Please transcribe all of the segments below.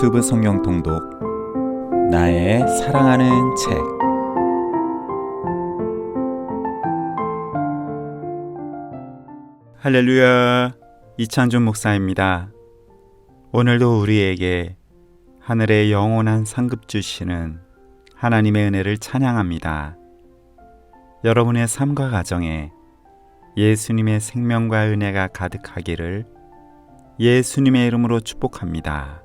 유튜브 성경 통독 나의 사랑하는 책 할렐루야 이창준 목사입니다. 오늘도 우리에게 하늘의 영원한 상급 주시는 하나님의 은혜를 찬양합니다. 여러분의 삶과 가정에 예수님의 생명과 은혜가 가득하기를 예수님의 이름으로 축복합니다.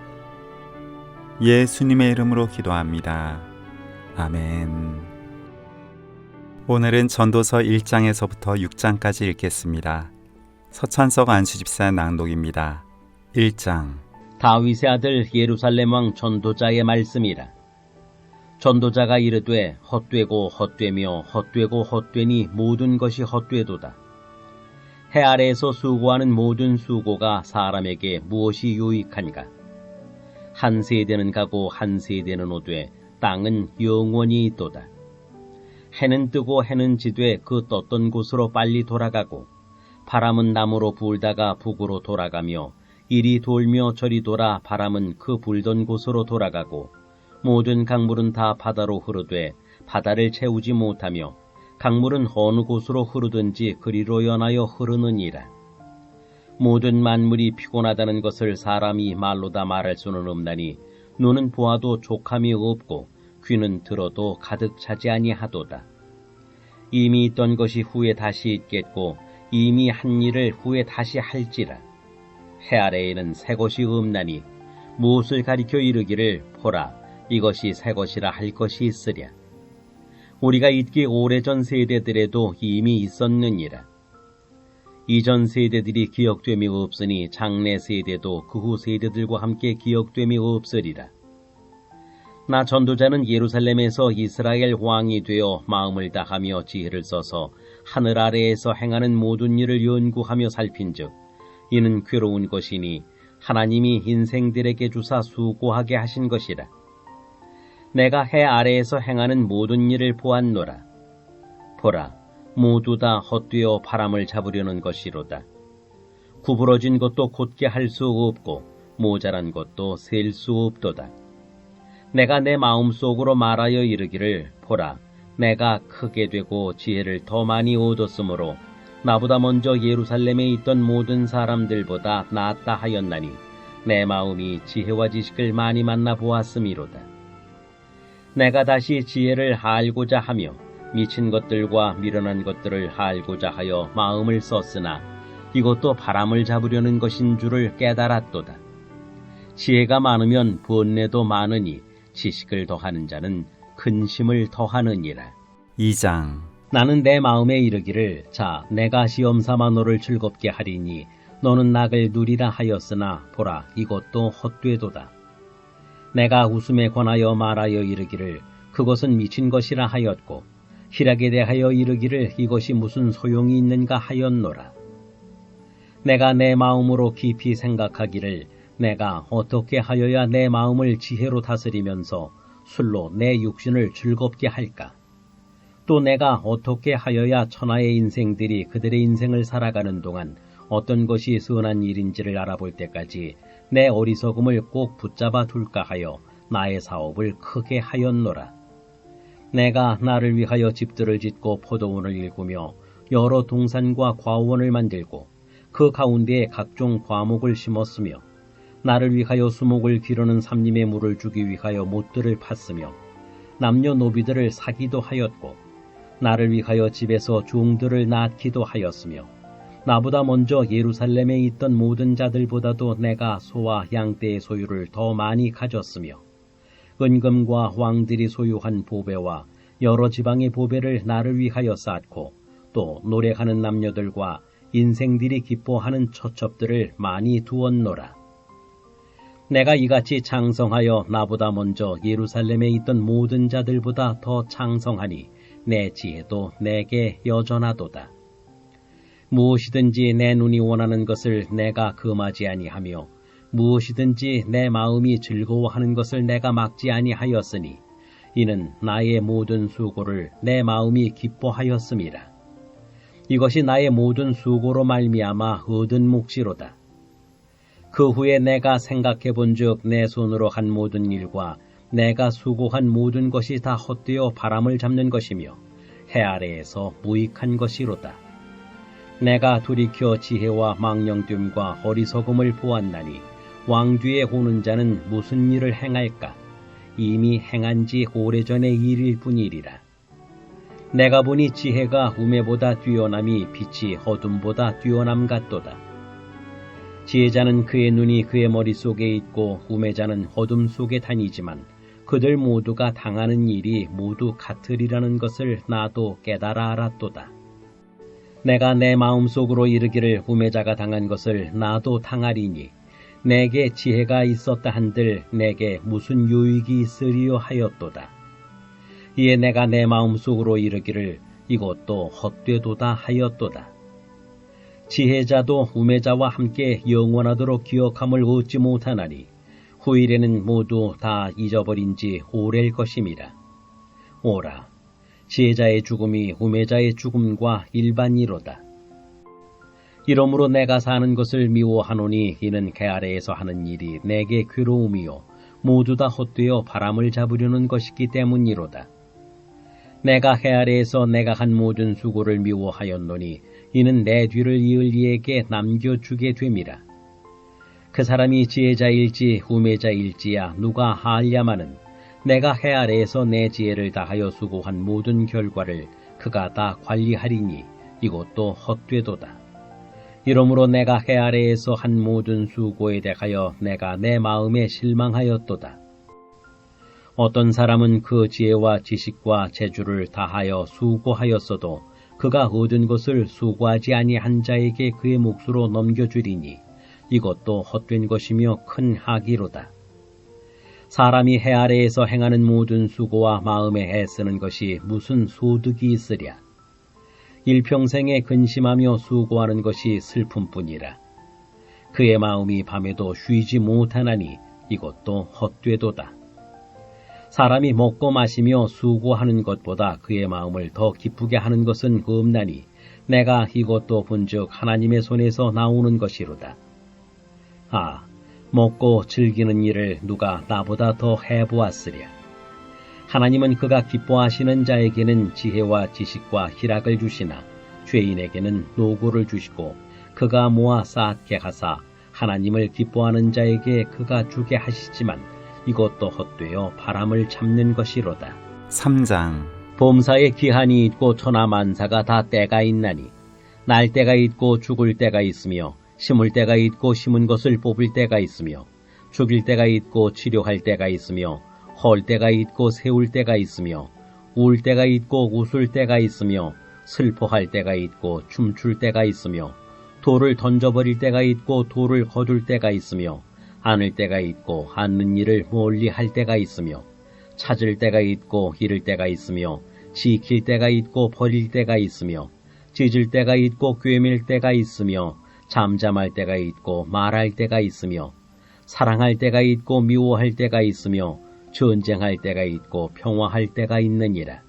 예수님의 이름으로 기도합니다. 아멘. 오늘은 전도서 1장에서부터 6장까지 읽겠습니다. 서찬석 안수집사 낭독입니다. 1장 다윗의 아들 예루살렘 왕 전도자의 말씀이라. 전도자가 이르되 헛되고 헛되며 헛되고 헛되니 모든 것이 헛되도다. 해 아래에서 수고하는 모든 수고가 사람에게 무엇이 유익한가? 한 세대는 가고 한 세대는 오되 땅은 영원히 있도다. 해는 뜨고 해는 지되 그 떴던 곳으로 빨리 돌아가고 바람은 남으로 불다가 북으로 돌아가며 이리 돌며 저리 돌아 바람은 그 불던 곳으로 돌아가고 모든 강물은 다 바다로 흐르되 바다를 채우지 못하며 강물은 어느 곳으로 흐르든지 그리로 연하여 흐르느니라. 모든 만물이 피곤하다는 것을 사람이 말로 다 말할 수는 없나니 눈은 보아도 족함이 없고 귀는 들어도 가득 차지 아니하도다. 이미 있던 것이 후에 다시 있겠고 이미 한 일을 후에 다시 할지라. 해 아래에는 새 것이 없나니 무엇을 가리켜 이르기를 보라 이것이 새 것이라 할 것이 있으랴. 우리가 있기 오래전 세대들에도 이미 있었느니라. 이전 세대들이 기억됨이 없으니 장래 세대도 그 후 세대들과 함께 기억됨이 없으리라. 나 전도자는 예루살렘에서 이스라엘 왕이 되어 마음을 다하며 지혜를 써서 하늘 아래에서 행하는 모든 일을 연구하며 살핀즉 이는 괴로운 것이니 하나님이 인생들에게 주사 수고하게 하신 것이라. 내가 해 아래에서 행하는 모든 일을 보았노라. 보라, 모두 다 헛되어 바람을 잡으려는 것이로다. 구부러진 것도 곧게 할 수 없고 모자란 것도 셀 수 없도다. 내가 내 마음속으로 말하여 이르기를 보라, 내가 크게 되고 지혜를 더 많이 얻었으므로 나보다 먼저 예루살렘에 있던 모든 사람들보다 낫다 하였나니 내 마음이 지혜와 지식을 많이 만나 보았음이로다. 내가 다시 지혜를 알고자 하며 미친 것들과 미련한 것들을 알고자 하여 마음을 썼으나 이것도 바람을 잡으려는 것인 줄을 깨달았도다. 지혜가 많으면 번뇌도 많으니 지식을 더하는 자는 근심을 더하느니라. 2장 나는 내 마음에 이르기를 자 내가 시험 삼아 너를 즐겁게 하리니 너는 낙을 누리라 하였으나 보라 이것도 헛되도다. 내가 웃음에 관하여 말하여 이르기를 그것은 미친 것이라 하였고 희락에 대하여 이르기를 이것이 무슨 소용이 있는가 하였노라. 내가 내 마음으로 깊이 생각하기를 내가 어떻게 하여야 내 마음을 지혜로 다스리면서 술로 내 육신을 즐겁게 할까? 또 내가 어떻게 하여야 천하의 인생들이 그들의 인생을 살아가는 동안 어떤 것이 선한 일인지를 알아볼 때까지 내 어리석음을 꼭 붙잡아 둘까 하여 나의 사업을 크게 하였노라. 내가 나를 위하여 집들을 짓고 포도원을 일구며 여러 동산과 과원을 만들고 그 가운데에 각종 과목을 심었으며 나를 위하여 수목을 기르는 삼림의 물을 주기 위하여 못들을 팠으며 남녀 노비들을 사기도 하였고 나를 위하여 집에서 종들을 낳기도 하였으며 나보다 먼저 예루살렘에 있던 모든 자들보다도 내가 소와 양떼의 소유를 더 많이 가졌으며 은금과 왕들이 소유한 보배와 여러 지방의 보배를 나를 위하여 쌓고 또 노래하는 남녀들과 인생들이 기뻐하는 처첩들을 많이 두었노라. 내가 이같이 창성하여 나보다 먼저 예루살렘에 있던 모든 자들보다 더 창성하니 내 지혜도 내게 여전하도다. 무엇이든지 내 눈이 원하는 것을 내가 금하지 아니하며 무엇이든지 내 마음이 즐거워하는 것을 내가 막지 아니하였으니 이는 나의 모든 수고를 내 마음이 기뻐하였음이라. 이것이 나의 모든 수고로 말미암아 얻은 몫이로다. 그 후에 내가 생각해 본즉 내 손으로 한 모든 일과 내가 수고한 모든 것이 다 헛되어 바람을 잡는 것이며 해 아래에서 무익한 것이로다. 내가 돌이켜 지혜와 망령됨과 어리석음을 보았나니 왕뒤에 오는 자는 무슨 일을 행할까? 이미 행한 지 오래전의 일일 뿐이리라. 내가 보니 지혜가 우매보다 뛰어남이 빛이 어둠보다 뛰어남 같도다. 지혜자는 그의 눈이 그의 머릿속에 있고 우매자는 어둠 속에 다니지만 그들 모두가 당하는 일이 모두 같으리라는 것을 나도 깨달아 알았도다. 내가 내 마음속으로 이르기를 우매자가 당한 것을 나도 당하리니 내게 지혜가 있었다 한들 내게 무슨 유익이 있으리요 하였도다. 이에 내가 내 마음속으로 이르기를 이것도 헛되도다 하였도다. 지혜자도 우매자와 함께 영원하도록 기억함을 얻지 못하나니 후일에는 모두 다 잊어버린 지 오래일 것임이라. 오라, 지혜자의 죽음이 우매자의 죽음과 일반이로다. 이러므로 내가 사는 것을 미워하노니 이는 개 아래에서 하는 일이 내게 괴로움이요 모두 다 헛되어 바람을 잡으려는 것이기 때문이로다. 내가 해 아래에서 내가 한 모든 수고를 미워하였노니 이는 내 뒤를 이을 이에게 남겨주게 됨이라. 그 사람이 지혜자일지 우매자일지야 누가 알야마는 내가 해 아래에서 내 지혜를 다하여 수고한 모든 결과를 그가 다 관리하리니 이것도 헛되도다. 이러므로 내가 해 아래에서 한 모든 수고에 대하여 내가 내 마음에 실망하였도다. 어떤 사람은 그 지혜와 지식과 재주를 다하여 수고하였어도 그가 얻은 것을 수고하지 아니한 자에게 그의 몫으로 넘겨주리니 이것도 헛된 것이며 큰 학이로다. 사람이 해 아래에서 행하는 모든 수고와 마음에 애쓰는 것이 무슨 소득이 있으랴. 일평생에 근심하며 수고하는 것이 슬픔뿐이라. 그의 마음이 밤에도 쉬지 못하나니 이것도 헛되도다. 사람이 먹고 마시며 수고하는 것보다 그의 마음을 더 기쁘게 하는 것은 없나니 내가 이것도 본즉 하나님의 손에서 나오는 것이로다. 아, 먹고 즐기는 일을 누가 나보다 더 해보았으랴. 하나님은 그가 기뻐하시는 자에게는 지혜와 지식과 희락을 주시나 죄인에게는 노고를 주시고 그가 모아 쌓게 하사 하나님을 기뻐하는 자에게 그가 주게 하시지만 이것도 헛되어 바람을 잡는 것이로다. 3장 봄사에 기한이 있고 천하 만사가 다 때가 있나니 날 때가 있고 죽을 때가 있으며 심을 때가 있고 심은 것을 뽑을 때가 있으며 죽일 때가 있고 치료할 때가 있으며 헐 때가 있고 세울 때가 있으며 울 때가 있고 웃을 때가 있으며 슬퍼할 때가 있고 춤출 때가 있으며 돌을 던져버릴 때가 있고 돌을 거둘 때가 있으며 안을 때가 있고 않는 일을 멀리 할 때가 있으며 찾을 때가 있고 잃을 때가 있으며 지킬 때가 있고 버릴 때가 있으며 찢을 때가 있고 꿰밀 때가 있으며 잠잠할 때가 있고 말할 때가 있으며 사랑할 때가 있고 미워할 때가 있으며 전쟁할 때가 있고 평화할 때가 있느니라.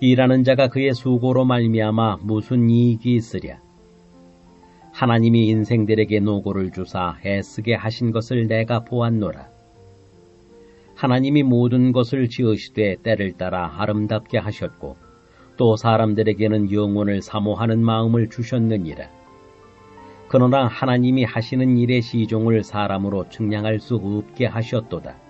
일하는 자가 그의 수고로 말미암아 무슨 이익이 있으랴. 하나님이 인생들에게 노고를 주사 애쓰게 하신 것을 내가 보았노라. 하나님이 모든 것을 지으시되 때를 따라 아름답게 하셨고 또 사람들에게는 영혼을 사모하는 마음을 주셨느니라. 그러나 하나님이 하시는 일의 시종을 사람으로 측량할 수 없게 하셨도다.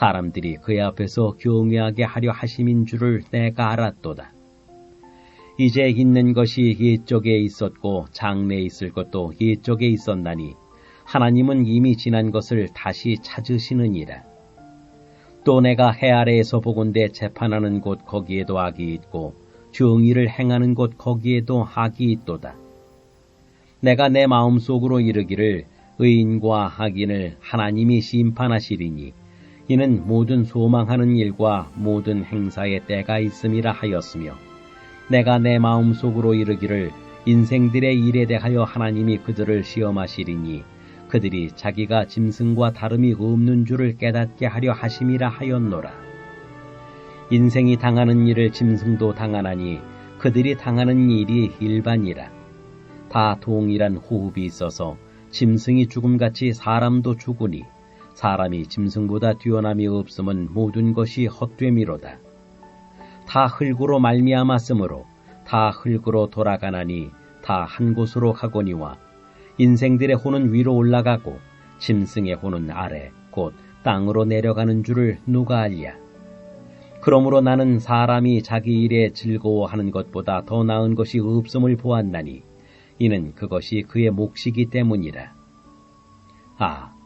사람들이 그의 앞에서 경외하게 하려 하심인 줄을 내가 알았도다. 이제 있는 것이 옛적에 있었고 장래에 있을 것도 옛적에 있었나니 하나님은 이미 지난 것을 다시 찾으시느니라. 또 내가 해 아래에서 보건대 재판하는 곳 거기에도 악이 있고 정의를 행하는 곳 거기에도 악이 있도다. 내가 내 마음속으로 이르기를 의인과 악인을 하나님이 심판하시리니 이는 모든 소망하는 일과 모든 행사의 때가 있음이라 하였으며 내가 내 마음속으로 이르기를 인생들의 일에 대하여 하나님이 그들을 시험하시리니 그들이 자기가 짐승과 다름이 없는 줄을 깨닫게 하려 하심이라 하였노라. 인생이 당하는 일을 짐승도 당하나니 그들이 당하는 일이 일반이라. 다 동일한 호흡이 있어서 짐승이 죽음같이 사람도 죽으니 사람이 짐승보다 뛰어남이 없음은 모든 것이 헛됨이로다. 다 흙으로 말미암았으므로 다 흙으로 돌아가나니 다 한 곳으로 가거니와 인생들의 혼은 위로 올라가고 짐승의 혼은 아래 곧 땅으로 내려가는 줄을 누가 알랴. 그러므로 나는 사람이 자기 일에 즐거워하는 것보다 더 나은 것이 없음을 보았나니 이는 그것이 그의 몫이기 때문이라. 아,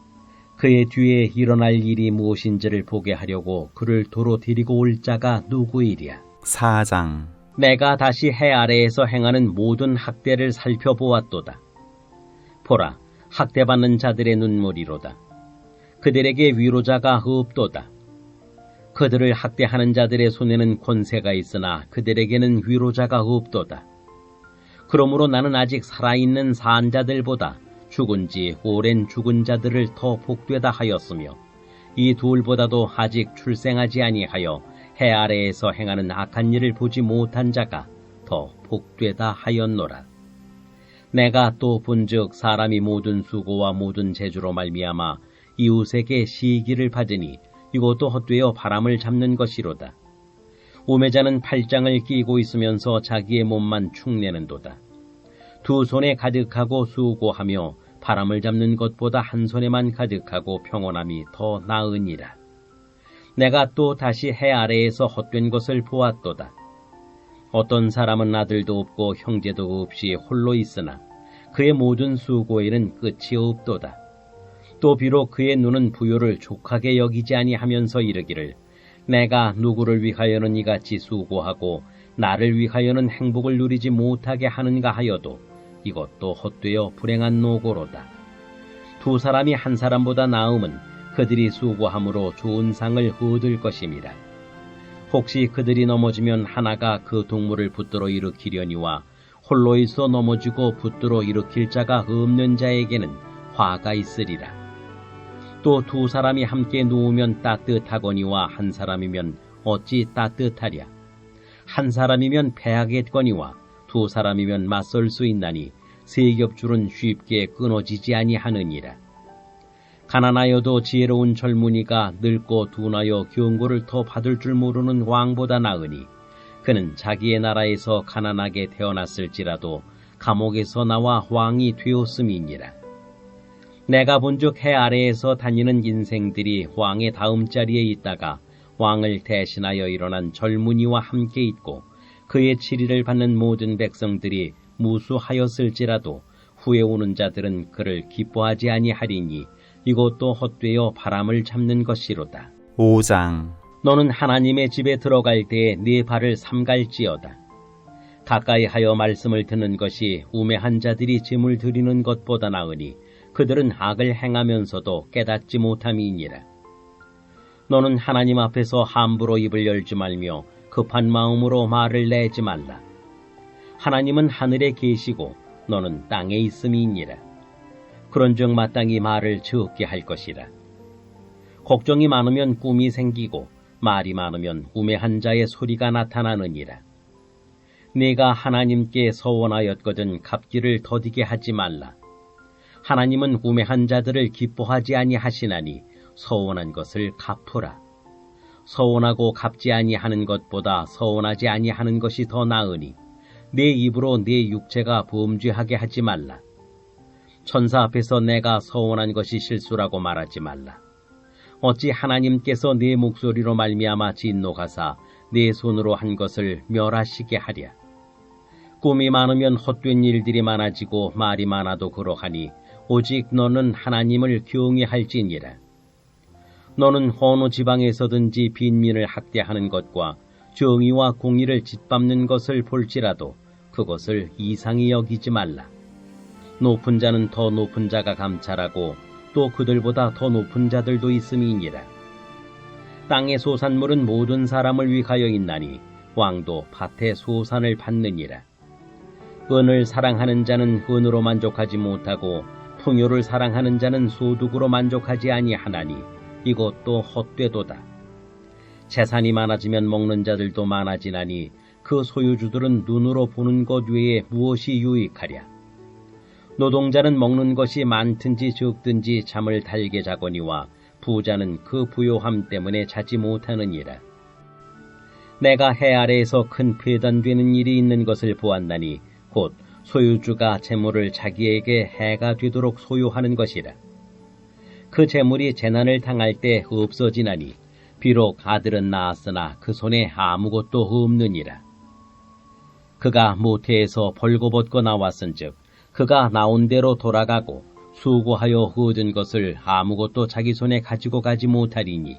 그의 뒤에 일어날 일이 무엇인지를 보게 하려고 그를 도로 데리고 올 자가 누구이랴. 4장 내가 다시 해 아래에서 행하는 모든 학대를 살펴보았도다. 보라, 학대받는 자들의 눈물이로다. 그들에게 위로자가 없도다. 그들을 학대하는 자들의 손에는 권세가 있으나 그들에게는 위로자가 없도다. 그러므로 나는 아직 살아있는 산 자들보다 죽은 지 오랜 죽은 자들을 더 복되다 하였으며 이 둘보다도 아직 출생하지 아니하여 해 아래에서 행하는 악한 일을 보지 못한 자가 더 복되다 하였노라. 내가 또 본즉 사람이 모든 수고와 모든 재주로 말미암아 이웃에게 시기를 받으니 이것도 헛되어 바람을 잡는 것이로다. 우매자는 팔짱을 끼고 있으면서 자기의 몸만 축내는도다. 두 손에 가득하고 수고하며 바람을 잡는 것보다 한 손에만 가득하고 평온함이 더 나으니라. 내가 또 다시 해 아래에서 헛된 것을 보았도다. 어떤 사람은 아들도 없고 형제도 없이 홀로 있으나 그의 모든 수고에는 끝이 없도다. 또 비록 그의 눈은 부요를 족하게 여기지 아니하면서 이르기를 내가 누구를 위하여는 이같이 수고하고 나를 위하여는 행복을 누리지 못하게 하는가 하여도 이것도 헛되어 불행한 노고로다. 두 사람이 한 사람보다 나음은 그들이 수고함으로 좋은 상을 얻을 것임이라. 혹시 그들이 넘어지면 하나가 그 동물을 붙들어 일으키려니와 홀로 있어 넘어지고 붙들어 일으킬 자가 없는 자에게는 화가 있으리라. 또 두 사람이 함께 누우면 따뜻하거니와 한 사람이면 어찌 따뜻하랴. 한 사람이면 패하겠거니와 두 사람이면 맞설 수 있나니 세 겹줄은 쉽게 끊어지지 아니하느니라. 가난하여도 지혜로운 젊은이가 늙고 둔하여 경고를 더 받을 줄 모르는 왕보다 나으니 그는 자기의 나라에서 가난하게 태어났을지라도 감옥에서 나와 왕이 되었음이니라. 내가 본즉 해 아래에서 다니는 인생들이 왕의 다음 자리에 있다가 왕을 대신하여 일어난 젊은이와 함께 있고 그의 치리를 받는 모든 백성들이 무수하였을지라도 후에 오는 자들은 그를 기뻐하지 아니하리니 이것도 헛되어 바람을 잡는 것이로다. 5장 너는 하나님의 집에 들어갈 때에 네 발을 삼갈지어다. 가까이 하여 말씀을 듣는 것이 우매한 자들이 짐을 드리는 것보다 나으니 그들은 악을 행하면서도 깨닫지 못함이니라. 너는 하나님 앞에서 함부로 입을 열지 말며 급한 마음으로 말을 내지 말라. 하나님은 하늘에 계시고 너는 땅에 있음이니라. 그런즉 마땅히 말을 적게 할 것이라. 걱정이 많으면 꿈이 생기고 말이 많으면 우매한 자의 소리가 나타나느니라. 네가 하나님께 서원하였거든 갚기를 더디게 하지 말라. 하나님은 우매한 자들을 기뻐하지 아니하시나니 서원한 것을 갚으라. 서원하고 갚지 아니하는 것보다 서원하지 아니하는 것이 더 나으니 내 입으로 내 육체가 범죄하게 하지 말라. 천사 앞에서 내가 서원한 것이 실수라고 말하지 말라. 어찌 하나님께서 내 목소리로 말미암아 진노하사 내 손으로 한 것을 멸하시게 하랴. 꿈이 많으면 헛된 일들이 많아지고 말이 많아도 그러하니 오직 너는 하나님을 경외할지니라. 너는 어느 지방에서든지 빈민을 학대하는 것과 정의와 공의를 짓밟는 것을 볼지라도 그것을 이상히 여기지 말라. 높은 자는 더 높은 자가 감찰하고 또 그들보다 더 높은 자들도 있음이니라. 땅의 소산물은 모든 사람을 위하여 있나니 왕도 밭의 소산을 받느니라. 은을 사랑하는 자는 은으로 만족하지 못하고 풍요를 사랑하는 자는 소득으로 만족하지 아니하나니 이것도 헛되도다. 재산이 많아지면 먹는 자들도 많아지나니 그 소유주들은 눈으로 보는 것 외에 무엇이 유익하랴. 노동자는 먹는 것이 많든지 적든지 잠을 달게 자거니와 부자는 그 부요함 때문에 자지 못하느니라. 내가 해 아래에서 큰 폐단되는 일이 있는 것을 보았나니 곧 소유주가 재물을 자기에게 해가 되도록 소유하는 것이라. 그 재물이 재난을 당할 때 없어지나니 비록 아들은 낳았으나 그 손에 아무것도 없느니라. 그가 모태에서 벌거벗고 나왔은즉 그가 나온 대로 돌아가고 수고하여 얻은 것을 아무것도 자기 손에 가지고 가지 못하리니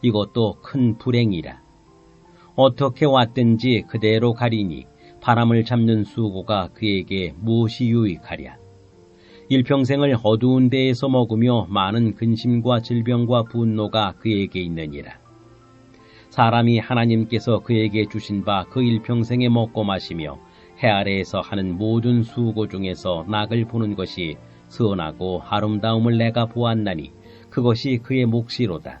이것도 큰 불행이라. 어떻게 왔든지 그대로 가리니 바람을 잡는 수고가 그에게 무엇이 유익하랴. 일평생을 어두운 데에서 먹으며 많은 근심과 질병과 분노가 그에게 있느니라. 사람이 하나님께서 그에게 주신 바 그 일평생에 먹고 마시며 해 아래에서 하는 모든 수고 중에서 낙을 보는 것이 선하고 아름다움을 내가 보았나니 그것이 그의 몫이로다.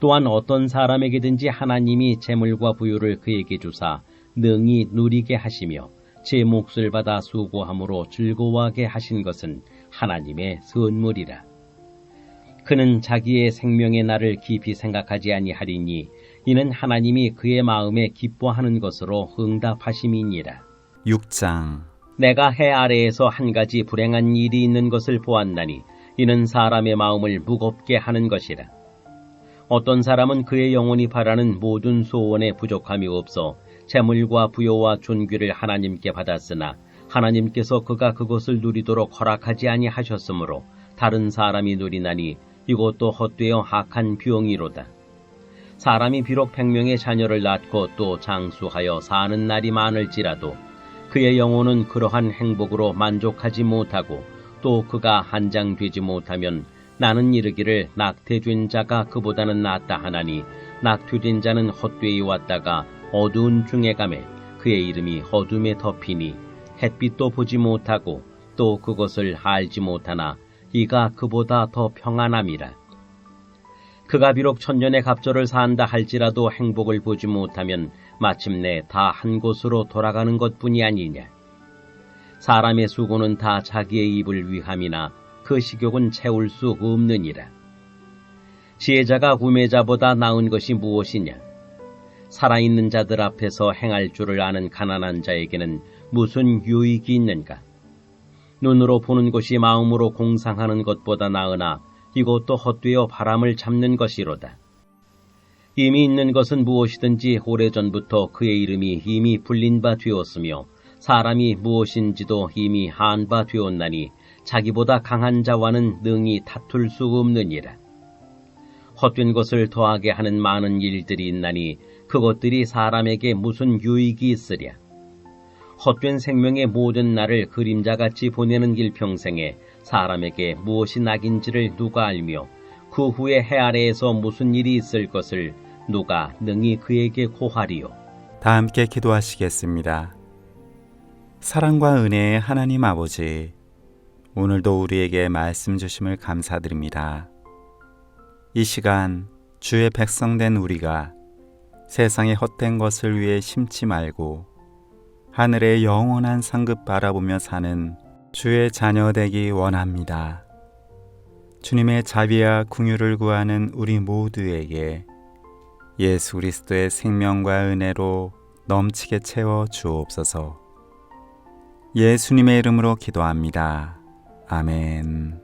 또한 어떤 사람에게든지 하나님이 재물과 부유를 그에게 주사 능히 누리게 하시며 제 몫을 받아 수고함으로 즐거워하게 하신 것은 하나님의 선물이라. 그는 자기의 생명의 날을 깊이 생각하지 아니하리니 이는 하나님이 그의 마음에 기뻐하는 것으로 응답하심이니라. 6장 내가 해 아래에서 한 가지 불행한 일이 있는 것을 보았나니 이는 사람의 마음을 무겁게 하는 것이라. 어떤 사람은 그의 영혼이 바라는 모든 소원에 부족함이 없어 재물과 부요와 존귀를 하나님께 받았으나 하나님께서 그가 그것을 누리도록 허락하지 아니하셨으므로 다른 사람이 누리나니 이것도 헛되어 악한 병이로다. 사람이 비록 백명의 자녀를 낳고 또 장수하여 사는 날이 많을지라도 그의 영혼은 그러한 행복으로 만족하지 못하고 또 그가 한장되지 못하면 나는 이르기를 낙태된 자가 그보다는 낫다 하나니 낙태된 자는 헛되이 왔다가 어두운 중에 감에 그의 이름이 어둠에 덮이니 햇빛도 보지 못하고 또 그것을 알지 못하나 이가 그보다 더 평안함이라. 그가 비록 천년의 갑절을 산다 할지라도 행복을 보지 못하면 마침내 다 한 곳으로 돌아가는 것뿐이 아니냐. 사람의 수고는 다 자기의 입을 위함이나 그 식욕은 채울 수 없느니라. 지혜자가 구매자보다 나은 것이 무엇이냐? 살아있는 자들 앞에서 행할 줄을 아는 가난한 자에게는 무슨 유익이 있는가? 눈으로 보는 것이 마음으로 공상하는 것보다 나으나 이것도 헛되어 바람을 잡는 것이로다. 이미 있는 것은 무엇이든지 오래전부터 그의 이름이 이미 불린 바 되었으며 사람이 무엇인지도 이미 한 바 되었나니 자기보다 강한 자와는 능히 다툴 수 없느니라. 헛된 것을 더하게 하는 많은 일들이 있나니 그것들이 사람에게 무슨 유익이 있으랴. 헛된 생명의 모든 날을 그림자같이 보내는 일평생에 사람에게 무엇이 낙인지를 누가 알며 그 후에 해 아래에서 무슨 일이 있을 것을 누가 능히 그에게 고하리요. 다 함께 기도하시겠습니다. 사랑과 은혜의 하나님 아버지, 오늘도 우리에게 말씀 주심을 감사드립니다. 이 시간 주의 백성된 우리가 세상의 헛된 것을 위해 심지 말고 하늘의 영원한 상급 바라보며 사는 주의 자녀 되기 원합니다. 주님의 자비와 궁유를 구하는 우리 모두에게 예수 그리스도의 생명과 은혜로 넘치게 채워 주옵소서. 예수님의 이름으로 기도합니다. 아멘.